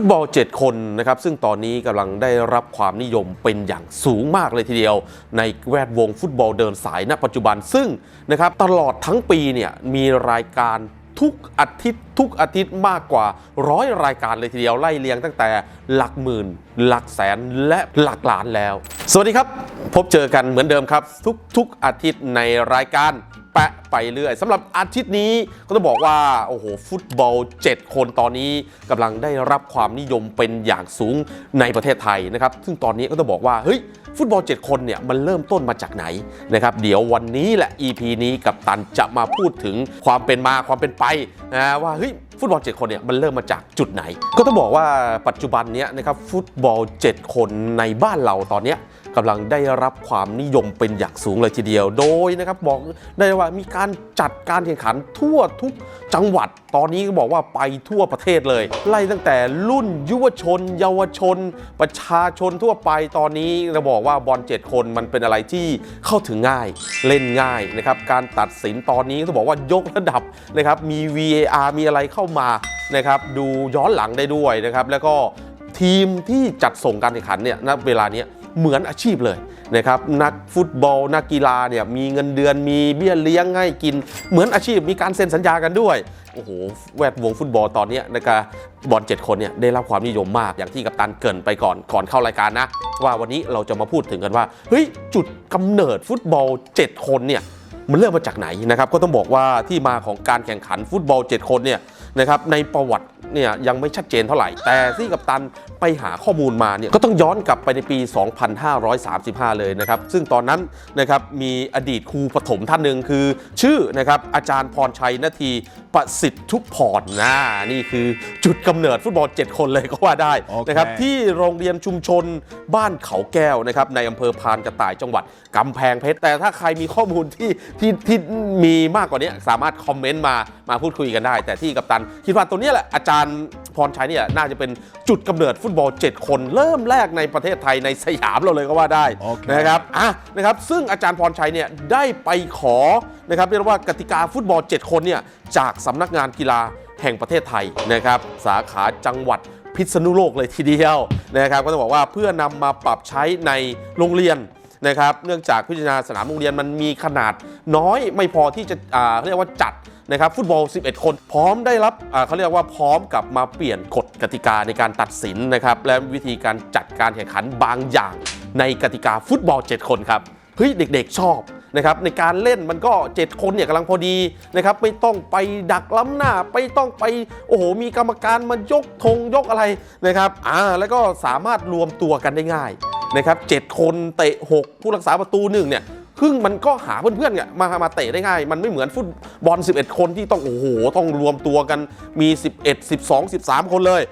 ฟุตบอล 7 คนนะครับ ซึ่งตอนนี้กำลังได้รับความนิยมเป็นอย่างสูงมากเลยทีเดียว ในแวดวงฟุตบอลเดินสายณปัจจุบันซึ่งนะครับตลอดทั้งปีเนี่ยมีรายการทุกอาทิตย์ทุกอาทิตย์มากกว่าร้อยรายการเลยทีเดียวไล่เลียงตั้งแต่หลักหมื่น หลักแสนและหลักล้านแล้ว สวัสดีครับ พบเจอกันเหมือนเดิมครับ ทุกทุกอาทิตย์ในรายการแปะไปเรื่อยสำหรับอาทิตย์นี้ก็ต้องบอกว่า โอ้โห ฟุตบอล 7 คนตอนนี้กำลังได้รับความนิยมเป็นอย่างสูงในประเทศไทยนะครับ ซึ่งตอนนี้ก็ต้องบอกว่า เฮ้ย ฟุตบอล 7 คนเนี่ยมันเริ่มต้นมาจากไหนนะครับ เดี๋ยววันนี้แหละ EP นี้กับตันจะมาพูดถึงความเป็นมาความเป็นไปนะว่าเฮ้ยฟุตบอล 7 คนเนี่ยมันเริ่มมาจากจุดไหน ก็ต้องบอกว่าปัจจุบันเนี้ยนะครับฟุตบอล 7 คนในบ้านเราตอนเนี้ย กำลังได้รับความนิยมเป็นอย่างสูงเลยทีเดียว โดยนะครับบอกได้ว่ามีการจัดการแข่งขันทั่วทุกจังหวัด ตอนนี้ก็บอกว่าไปทั่วประเทศเลย ไล่ตั้งแต่รุ่นยุวชน เยาวชน ประชาชนทั่วไปตอนนี้เราบอกว่าบอลเจ็ดคนมันเป็นอะไรที่เข้าถึงง่าย เล่นง่ายนะครับการตัดสินตอนนี้ต้องบอกว่ายกระดับนะครับมี VAR มีอะไรเข้ามานะครับดูย้อนหลังได้ด้วยนะครับแล้วก็ทีมที่จัดส่งการแข่งขันเนี่ยณเวลาเนี้ย เหมือนอาชีพเลยนะครับนักฟุตบอลนักกีฬาเนี่ยมีเงินเดือนมีเบี้ยเลี้ยงให้กินเหมือนอาชีพมีการเซ็นสัญญากันด้วยโอ้โหแวดวงฟุตบอลตอนนี้นะครับบอล7คนเนี่ยได้รับความนิยมมากอย่างที่กัปตันเกินไปก่อนก่อนเข้ารายการนะ ว่าวันนี้เราจะมาพูดถึงกันว่าเฮ้ยจุดกำเนิดฟุตบอล 7 คนเนี่ยมันเริ่มมาจากไหนนะครับก็ต้องบอกว่าที่มาของการแข่งขันฟุตบอล 7 คนเนี่ย นะครับในประวัติเนี่ยยังไม่ชัดเจนเท่าไหร่ แต่ซี่กับตันไปหาข้อมูลมาเนี่ยก็ต้องย้อนกลับไปในปี 2535 เลยนะครับ ซึ่งตอนนั้นนะครับมีอดีตครูปฐมท่านหนึ่งคือ ชื่อนะครับอาจารย์พรชัยนาทีประสิทธิ์ทุกพรนะนี่คือจุดกำเนิดฟุตบอล 7 คนเลยก็ว่าได้โอเคนะครับที่โรงเรียนชุมชนบ้านเขาแก้วนะครับในอำเภอพานกระต่ายจังหวัดกำแพงเพชร แต่ถ้าใครมีข้อมูลที่ที่ที่มีมากกว่านี้สามารถคอมเมนต์มามาพูดคุยกันได้ แต่ที่กัปตันคิดว่าตัวเนี้ยแหละอาจารย์ พรชัยเนี่ยน่าจะเป็นจุดกำเนิดฟุตบอล 7 คน เริ่มแรกในประเทศไทยในสยามเราเลยก็ว่าได้โอเคนะครับอะนะครับซึ่งอาจารย์พรชัยเนี่ยได้ไปขอนะครับเรียกว่ากติกาฟุตบอล 7 คนเนี่ยจากสำนักงานกีฬาแห่งประเทศไทยนะครับสาขาจังหวัดพิษณุโลกเลยทีเดียวนะครับก็ต้องบอกว่าเพื่อนำมาปรับใช้ในโรงเรียนนะครับเนื่องจากพิจารณาสนามโรงเรียนมันมีขนาดน้อยไม่พอที่จะอ่าเขาเรียกว่าจัด นะครับฟุตบอล 11 คน พร้อมได้รับเขาเรียกว่าพร้อมกับมาเปลี่ยนกฎกติกาในการตัดสินนะครับและวิธีการจัดการแข่งขันบางอย่าง ในกติกาฟุตบอล 7 คนครับเฮ้ยเด็กๆชอบนะครับในการเล่นมันก็ 7 คนเนี่ยกำลังพอดีนะครับไม่ต้องไปดักล้ำหน้าไม่ต้องไปโอ้โหมีกรรมการมายกธงยกอะไรนะครับอ่าแล้วก็สามารถรวมตัวกันได้ง่ายนะครับเคนเตะ 6 ผู้รักษาประตูหนึ่งเนี่ย ซึ่งมันก็หาเพื่อนๆเนี่ยมามาเตะได้ง่าย มันไม่เหมือนฟุตบอล 11 คนที่ต้องโอ้โหต้องรวมตัวกันมี 11 12 13 คนเลย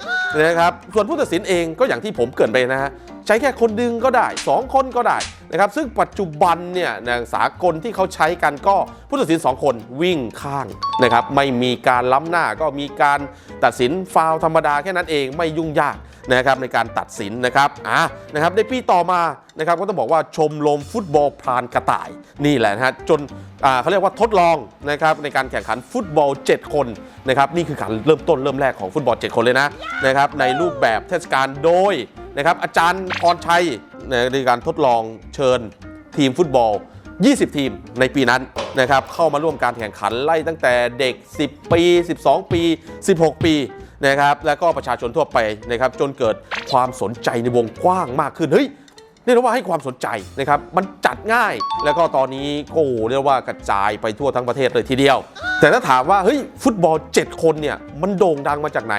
นะครับส่วนผู้ตัดสินเองก็อย่างที่ผมเกินไปนะฮะใช้แค่คนดึงก็ได้ 2 คนก็ได้นะครับซึ่งปัจจุบันเนี่ยนะสากลที่เขาใช้กันก็ผู้ตัดสิน 2 คนวิ่งข้างนะครับไม่มีการล้ำหน้าก็มีการตัดสินฟาวธรรมดาแค่นั้นเองไม่ยุ่งยาก นะครับในการตัดสินนะครับอะนะครับในปีต่อมานะครับก็ต้องบอกว่าชมรมฟุตบอลพรานกระต่ายนี่แหละนะฮะจนเขาเรียกว่าทดลองนะครับในการแข่งขันฟุตบอล 7 คนนะครับนี่คือการเริ่มต้นเริ่มแรกของฟุตบอล 7 คนเลยนะนะครับในรูปแบบเทศกาลโดยนะครับอาจารย์พรชัยในการทดลองเชิญทีมฟุตบอล 20 ทีมในปีนั้นนะครับเข้ามาร่วมการแข่งขันไล่ตั้งแต่เด็ก 10 ปี 12 ปี 16 ปี นะครับแล้วก็ประชาชนทั่วไปนะครับจนเกิดความสนใจในวงกว้างมากขึ้นเฮ้ยเรียกว่าให้ความสนใจนะครับ มันจัดง่าย แล้วก็ตอนนี้ก็โอ้โหเรียกว่ากระจายไปทั่วทั้งประเทศเลยทีเดียว แต่ถ้าถามว่าเฮ้ยฟุตบอล 7 คนเนี่ยมันโด่งดังมาจากไหน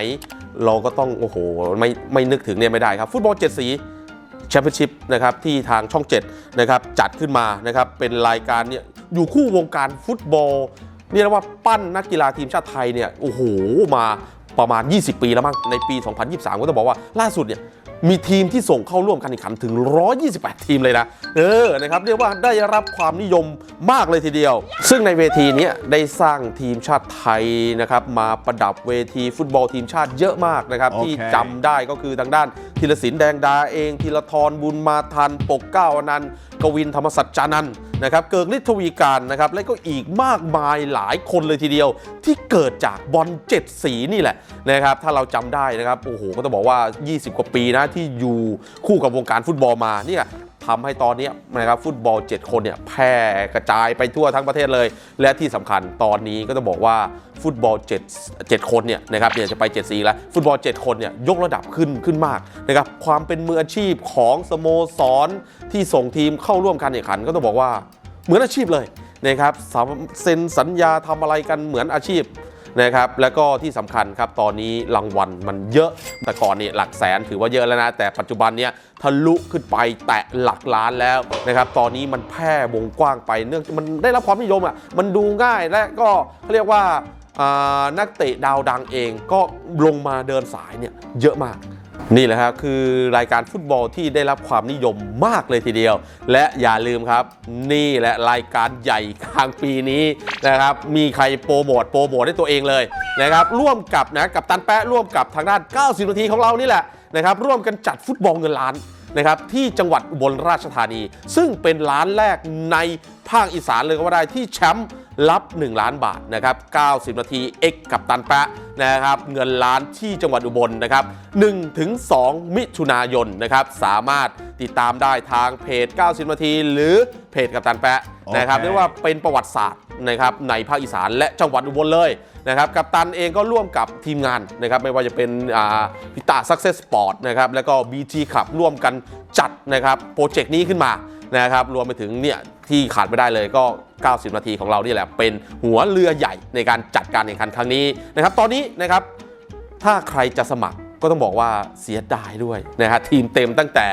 เราก็ต้องโอ้โหไม่ไม่นึกถึงเนี่ยไม่ได้ครับ ฟุตบอล 7 สีแชมเปี้ยนชิพนะครับที่ทางช่อง7นะครับจัดขึ้นมานะครับเป็นรายการเนี่ยอยู่คู่วงการฟุตบอลเรียกว่าปั้นนักกีฬาทีมชาติไทยเนี่ยโอ้โหมา ประมาณ 20 ปีแล้วมั้งในปี 2023 ก็ต้องบอกว่าล่าสุดเนี่ยมีทีมที่ส่งเข้าร่วมการแข่งขันถึง 128 ทีมเลยนะ เออ นะครับ เรียกว่าได้รับความนิยมมากเลยทีเดียว ซึ่งในเวทีเนี้ยได้สร้างทีมชาติไทยนะครับ มาประดับเวทีฟุตบอลทีมชาติเยอะมากนะครับโอเคที่จำได้ก็คือทางด้านธีรศิลป์แดงดาเองธีรทรบุญมาทัน ปกเกล้าอนันต์กวินธรรมสัจจานันท์นะครับ เกิกฤทธวีการนะครับ และก็อีกมากมายหลายคนเลยทีเดียว ที่เกิดจากบอลเจ็ดสีนี่แหละนะครับ ถ้าเราจำได้นะครับ โอ้โห ก็ต้องบอกว่า 20 กว่าปีนะที่อยู่คู่กับวงการฟุตบอลมาเนี่ยทำให้ตอนนี้นะครับฟุตบอล 7 คนเนี่ยแพร่กระจายไปทั่วทั้งประเทศเลย และที่สำคัญตอนนี้ก็ต้องบอกว่าฟุตบอล 7 7 คนเนี่ยนะครับเนี่ยจะไป 7 สีแล้วฟุตบอล 7 คนเนี่ยยกระดับขึ้นขึ้นมากนะครับความเป็นมืออาชีพของสโมสรที่ส่งทีมเข้าร่วมการแข่งขัน ก็ต้องบอกว่าเหมือนอาชีพเลยนะครับเซ็นสัญญาทำอะไรกันเหมือนอาชีพ นะครับแล้วก็ที่สำคัญครับตอนนี้รางวัลมันเยอะแต่ก่อนนี่หลักแสนถือว่าเยอะแล้วนะ แต่ปัจจุบันเนี้ยทะลุขึ้นไปแตะหลักล้านแล้วนะครับตอนนี้มันแพร่วงกว้างไปเนื่องมันได้รับความนิยมอะมันดูง่ายและก็เขาเรียกว่านักเตะดาวดังเองก็ลงมาเดินสายเนี่ยเยอะมาก นี่แหละครับคือรายการฟุตบอลที่ได้รับความนิยมมากเลยทีเดียว และอย่าลืมครับ นี่แหละรายการใหญ่กลางปีนี้นะครับ มีใครโปรโมทโปรโมทให้ตัวเองเลยนะครับ ร่วมกับนะกับตันแปะร่วมกับทางด้าน 90 นาทีของเรานี่แหละนะครับ ร่วมกันจัดฟุตบอลเงินล้านนะครับที่จังหวัดอุบลราชธานี ซึ่งเป็นล้านแรกในภาคอีสานเลยก็ว่าได้ที่แชมป์ รับ 1 ล้านบาทนะครับ90 นาที X กับตันแปะนะครับเงินล้านที่จังหวัดอุบลนะครับ1ถึง2มิถุนายนนะครับสามารถติดตามได้ทางเพจ 90 นาที หรือเพจกับตันแปะนะครับโอเคเรียกว่าเป็นประวัติศาสตร์นะครับในภาคอีสานและจังหวัดอุบลเลยนะครับกับตันเองก็ร่วมกับทีมงานนะครับไม่ว่าจะเป็นอ่าพิตา Success Sport นะครับแล้วก็ BG ขับร่วมกันจัดนะครับโปรเจกต์นี้ขึ้นมานะครับรวมไปถึงเนี่ย ที่ขาดไม่ได้เลยก็ 90 นาทีของเรานี่แหละ เป็นหัวเรือใหญ่ในการจัดการแข่งขันครั้งนี้นะครับ ตอนนี้นะครับ ถ้าใครจะสมัครก็ต้องบอกว่าเสียดายด้วยนะฮะทีมเต็มตั้งแต่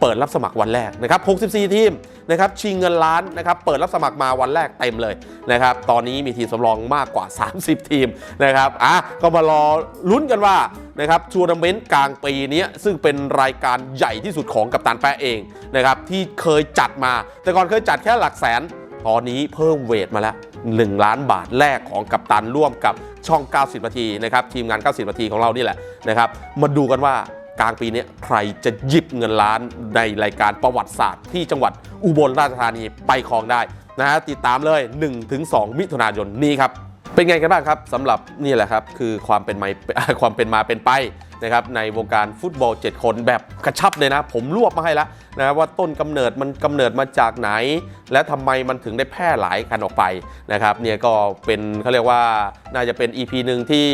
เปิดรับสมัครวันแรกนะครับ 64 ทีมนะครับชิงเงินล้านนะครับเปิดรับสมัครมาวันแรกเต็มเลยนะครับตอนนี้มีทีมสำรองมากกว่า 30 ทีมนะครับอะก็มารอลุ้นกันว่านะครับทัวร์นาเมนต์กลางปีนี้ซึ่งเป็นรายการใหญ่ที่สุดของกัปตันแปะเองนะครับที่เคยจัดมา แต่ก่อนเคยจัดแค่หลักแสนตอนนี้เพิ่มเวทมาแล้ว 1 ล้านบาทแรกของกัปตันร่วมกับช่อง 90 นาทีนะครับทีมงาน 90 นาทีของเรานี่แหละนะครับมาดูกันว่า กลางปีนี้ใครจะหยิบเงินล้านในรายการประวัติศาสตร์ ที่จังหวัดอุบลราชธานีไปครองได้นะฮะติดตามเลย 1-2 มิถุนายนนี้ครับเป็นไงกันบ้างครับสำหรับนี่แหละครับคือความเป็นมาความเป็นมาเป็นไปนะครับในวงการฟุตบอล 7 คนแบบกระชับเลยนะ ผมรวบมาให้แล้วนะว่าต้นกำเนิดมันกำเนิดมาจากไหน และทำไมมันถึงได้แพร่หลายกันออกไปนะครับเนี่ยก็เป็นเขาเรียกว่าน่าจะเป็น EP หนึ่งที่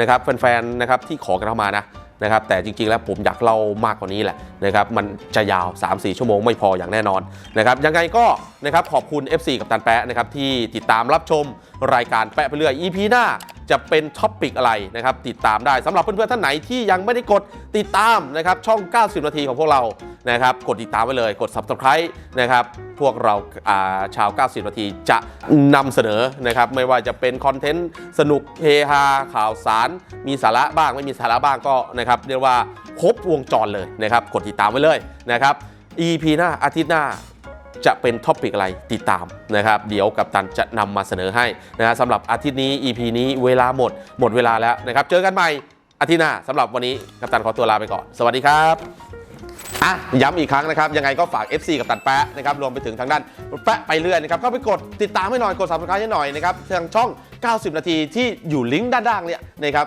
นะครับแฟนๆนะครับที่ขอกันเข้ามานะ นะครับแต่จริงๆแล้วผมอยากเล่ามากกว่านี้แหละนะครับมันจะยาว 3-4 ชั่วโมงไม่พออย่างแน่นอนนะครับยังไงก็นะครับขอบคุณ FC กับตันแปะนะครับที่ติดตามรับชมรายการแปะไปเรื่อย EP หน้า จะเป็นท็อปปิกอะไรนะครับติดตามได้สำหรับเพื่อนๆท่านไหนที่ยังไม่ได้กดติดตามนะครับช่อง 90 นาทีของพวกเรานะครับกดติดตามไว้เลยกด Subscribe นะครับพวกเราาชาว 90 นาทีจะนำเสนอนะครับไม่ว่าจะเป็นคอนเทนต์สนุกเฮฮาข่าวสาร มีสาระบ้างไม่มีสาระบ้างก็นะครับเรียกว่าครบวงจรเลยนะครับกดติดตามไว้เลยนะครับ EP หน้าอาทิตย์หน้า จะเป็นท็อปิกอะไรติดตามนะครับ เดี๋ยวกัปตันจะนำมาเสนอให้นะฮะสำหรับอาทิตย์นี้ EP นี้เวลาหมด หมดเวลาแล้วนะครับ เจอกันใหม่อาทิตย์หน้าสำหรับวันนี้กัปตันขอตัวลาไปก่อน สวัสดีครับอะย้ำอีกครั้งนะครับ ยังไงก็ฝาก FC กับตันแปะนะครับรวมไปถึงทางด้านแปะไปเรื่อยนะครับเข้าไปกดติดตามให้หน่อย กด subscribe ให้หน่อยนะครับทางช่อง 90 นาทีที่อยู่ลิงก์ด้านล่างเนี่ยนะครับ